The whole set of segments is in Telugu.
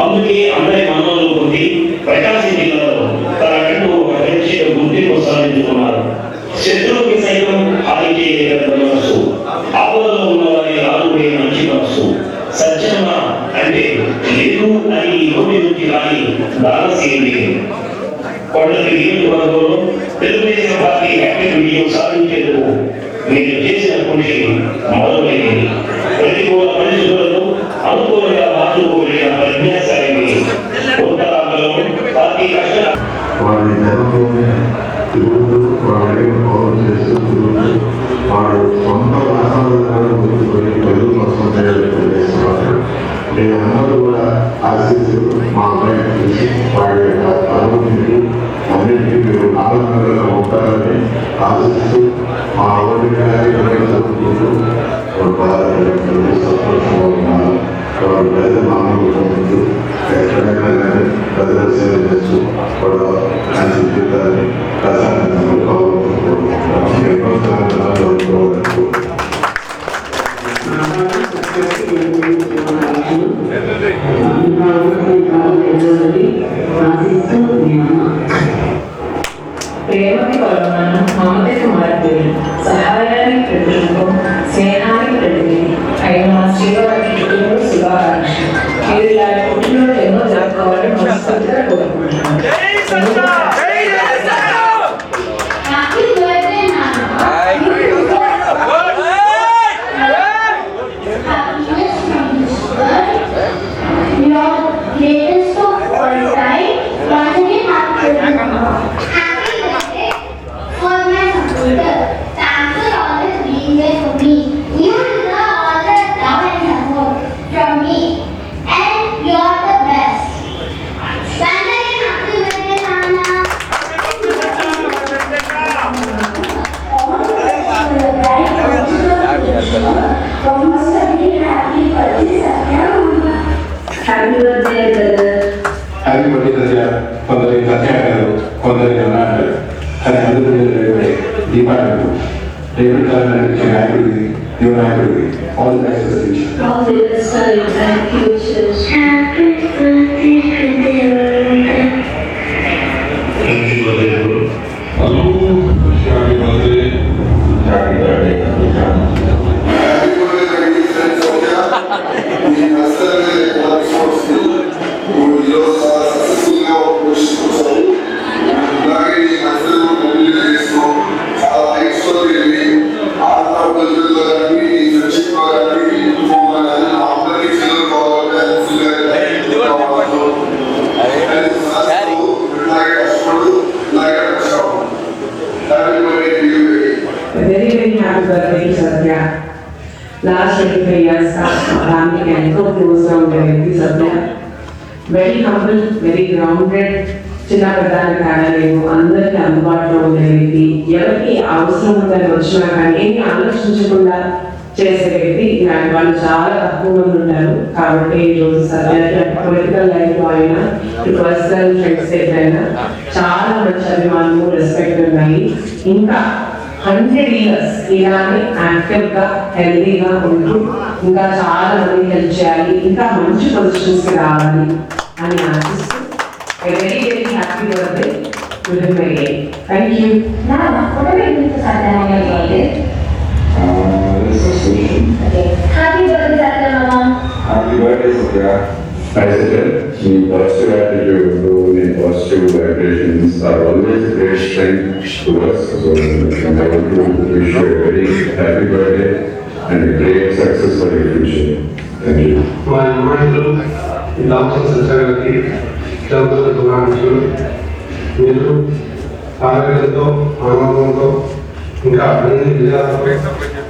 అందుకే అందరి మన్నలు పొంది ప్రకాశం జిల్లాలో తనకంటూ ఒక ప్రత్యేక గుర్తింపు సాధించుకున్నారు శత్రువుకి సైతం హాని చేయగల మనస్సు ఆపదలో ఉన్న వారి ఆదుకునే మంచి మనస్సు సత్యమ అంటే లేదు అని ఈ నోటి నుంచి రాని దానశీలి కొండలు కొండకి నియోజకవర్గంలో తెలుగుదేశం పార్టీ హ్యాపీ విజయం సాధించేందుకు మీరు చేసిన కృషి మొదలైంది ప్రతికూల పరిస్థితులను అనుకూలంగా మార్చుకోగలిగిన ప్రజ్ఞాశాలిని ఉత్తరాంధ్రలో పార్టీ కష్ట వారి ధనంలోనే తిరుగుతూ వారి పౌరులు చేస్తూ తిరుగుతూ వాడు సొంత వాహనాలను గుర్తుకొని ప్రజల కోసం చేస్తున్నారు. మీరందరూ కూడా ఆశిస్తూ మా అమ్మాయిని వారి వాడి యొక్క ఉంటారని ఆశిస్తూ మా ఊరి గారి వారు బాగా సంతోషంగా ఉన్నారు. వారు పేద మానవులు ఎక్కడైనా కానీ ప్రజల సేవ చేస్తూ కూడా Happy birthday brother happy birthday Satya కొందరి సత్య అంటారు కొందరి జన అంటారు కానీ అందరూ రేపే దీపావళి రేపటి కాలం నడిపించే నాయకుడిది యువ నాయకుడిది all the best All the best for your bright futures. చాలా తక్కువ మంది ఉంటారు కాబట్టి ఈరోజు రోజు పొలిటికల్ లైఫ్లో అయినా పర్సనల్ ఫ్రెండ్స్ అయినా చాలా మంచి అభిమానము రెస్పెక్ట్ ఉన్నాయి. ఇంకా హండ్రెడ్ ఇయర్స్ ఇలానే యాక్టివ్గా హెల్దీగా ఉంటూ ఇంకా చాలా మంది హెల్ప్ చేయాలి ఇంకా మంచి పొజిషన్స్కి రావాలి అని ఆశిస్తూ very very happy birthday to him again thank you Mama, Happy birthday, Satya. I said, the positive attitude, the positive vibrations are always a great strength to us. So I want to wish you a very happy birthday and a great success for your future. Thank you. మా అమ్మాయిలు డాక్టర్ సంచారానికి చదువుతున్న గుణాంశాలు మీరు ఆరోగ్యంతో ఆనందంతో ఇంకా అన్ని విజయాలతో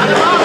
아,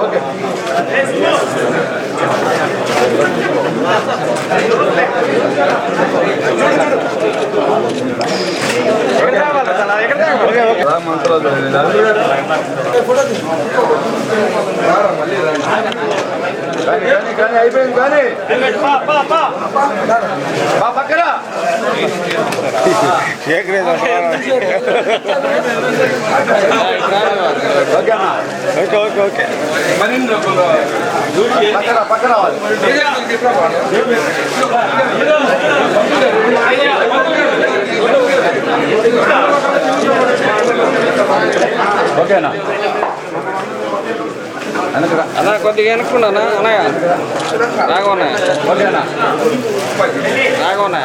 ఓకే అయిపోయింది కానీ పక్కన ఓకే ఓకే ఓకే పక్కన పక్కన కొద్దిగా వెనుక్కున్నానా అన్నయ్య? రాగోన్నా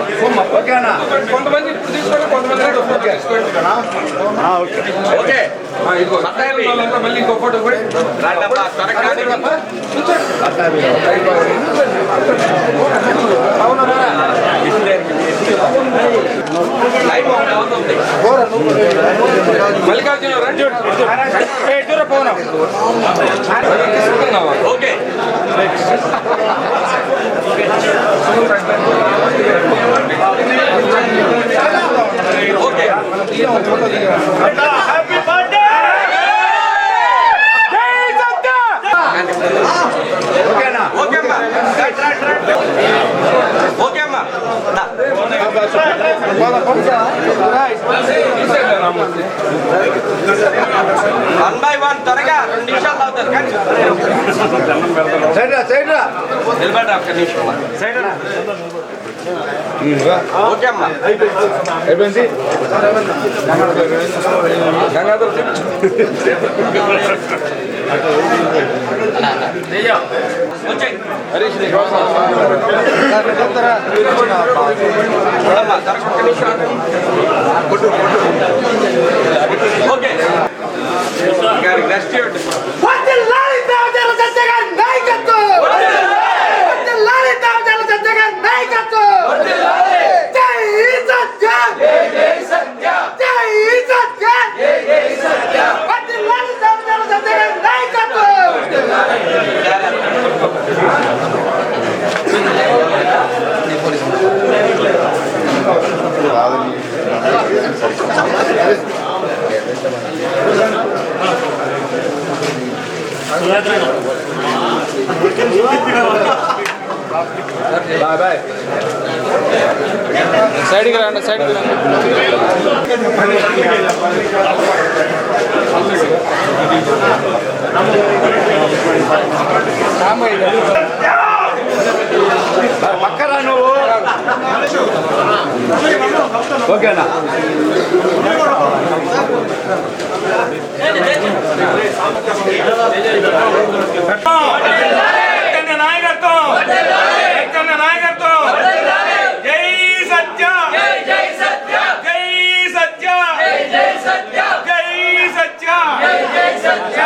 ఓకేనా ఓకేనా కొంతమంది ఇప్పుడు తీసుకోండి కొంతమంది ఓకే మళ్ళీ ఇంకో ఫోటో కూడా మల్లికార్జున రండి. ఓకే. ఓకే. ఓకేనా ఓకే అమ్మా వన్ బై వన్ త్వరగా రెండు నిమిషాలు అవుతారు కానీ సైడ్ రా సైడ్ రా నిలబడి ఒక్క నిమిషం. సైడ్ అయిపోయింది గంగాధర్ వచ్చేయ్ హరీష్ ఓకే గారికి ಬಾಯ್ ಬಾಯ್. ಸೈಡಿಗೆ ರಂಡ ಸೈಡ್ಗೆ ರಂಡ ನೋವು. ఓకేనా నాయకత్వం నాయకత్వం జై సత్య జై జై సత్య జై సత్య జై సత్య జై సత్య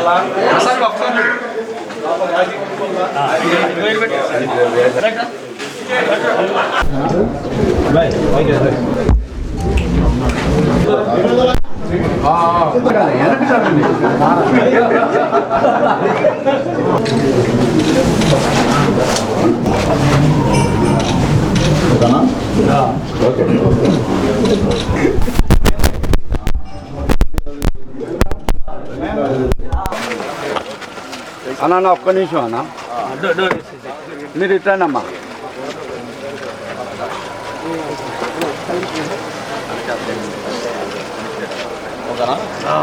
జై సత్య రామ్దీప్ గుట్టో అన్న ఒక్క నిమిషం అన్న. మీరు ఇట్రానమ్మా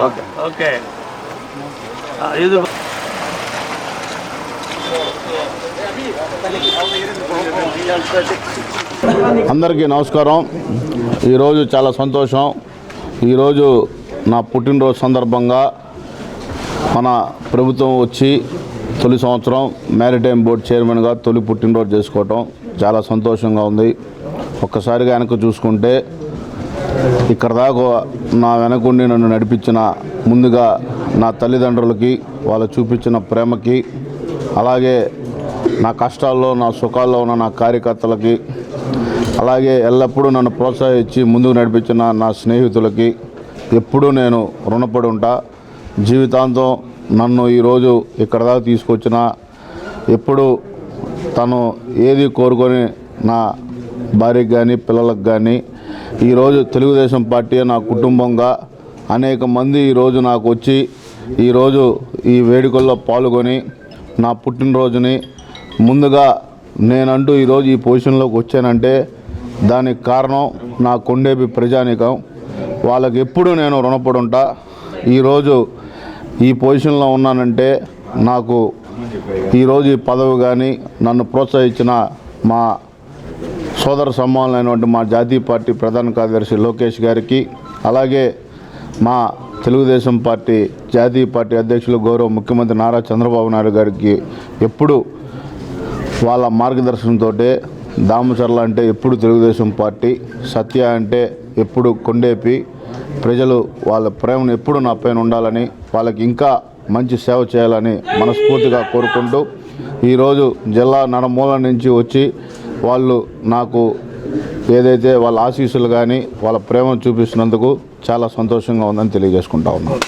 ఓకే. ఓకే. ఇది అందరికీ నమస్కారం. ఈరోజు చాలా సంతోషం. ఈరోజు నా పుట్టినరోజు సందర్భంగా మన ప్రభుత్వం వచ్చి తొలి సంవత్సరం మ్యారిటైమ్ బోర్డు చైర్మన్గా తొలి పుట్టినరోజు చేసుకోవటం చాలా సంతోషంగా ఉంది. ఒక్కసారిగా వెనక చూసుకుంటే ఇక్కడ దాకా నా వెనకుండి నన్ను నడిపించిన ముందుగా నా తల్లిదండ్రులకి వాళ్ళు చూపించిన ప్రేమకి అలాగే నా కష్టాల్లో నా సుఖాల్లో ఉన్న నా కార్యకర్తలకి అలాగే ఎల్లప్పుడూ నన్ను ప్రోత్సహించి ముందుకు నడిపించిన నా స్నేహితులకి ఎప్పుడూ నేను రుణపడి ఉంటా. జీవితాంతం నన్ను ఈరోజు ఇక్కడ దాకా తీసుకొచ్చిన ఎప్పుడు తను ఏది కోరుకొని నా భార్యకి కానీ పిల్లలకు కానీ ఈరోజు తెలుగుదేశం పార్టీ నా కుటుంబంగా అనేక మంది ఈరోజు నాకు వచ్చి ఈరోజు ఈ వేడుకల్లో పాల్గొని నా పుట్టినరోజుని ముందుగా నేనంటూ ఈరోజు ఈ పొజిషన్లోకి వచ్చానంటే దానికి కారణం నా కొండేపి ప్రజానికం. వాళ్ళకి ఎప్పుడూ నేను రుణపడుంటా ఈరోజు ఈ పొజిషన్లో ఉన్నానంటే నాకు ఈరోజు ఈ పదవి కానీ నన్ను ప్రోత్సహించిన మా సోదర సమ్మానమైనటువంటి మా జాతీయ పార్టీ ప్రధాన కార్యదర్శి లోకేష్ గారికి అలాగే మా తెలుగుదేశం పార్టీ జాతీయ పార్టీ అధ్యక్షులు గౌరవ ముఖ్యమంత్రి నారా చంద్రబాబు నాయుడు గారికి ఎప్పుడు వాళ్ళ మార్గదర్శనంతో దామచర్ల అంటే ఎప్పుడు తెలుగుదేశం పార్టీ సత్య అంటే ఎప్పుడు కొండేపి ప్రజలు వాళ్ళ ప్రేమను ఎప్పుడు నా పైన ఉండాలని వాళ్ళకి ఇంకా మంచి సేవ చేయాలని మనస్ఫూర్తిగా కోరుకుంటూ ఈరోజు జిల్లా నడమూల నుంచి వచ్చి వాళ్ళు నాకు ఏదైతే వాళ్ళ ఆశీస్సులు కానీ వాళ్ళ ప్రేమను చూపిస్తున్నందుకు చాలా సంతోషంగా ఉందని తెలియజేసుకుంటా ఉన్నాను.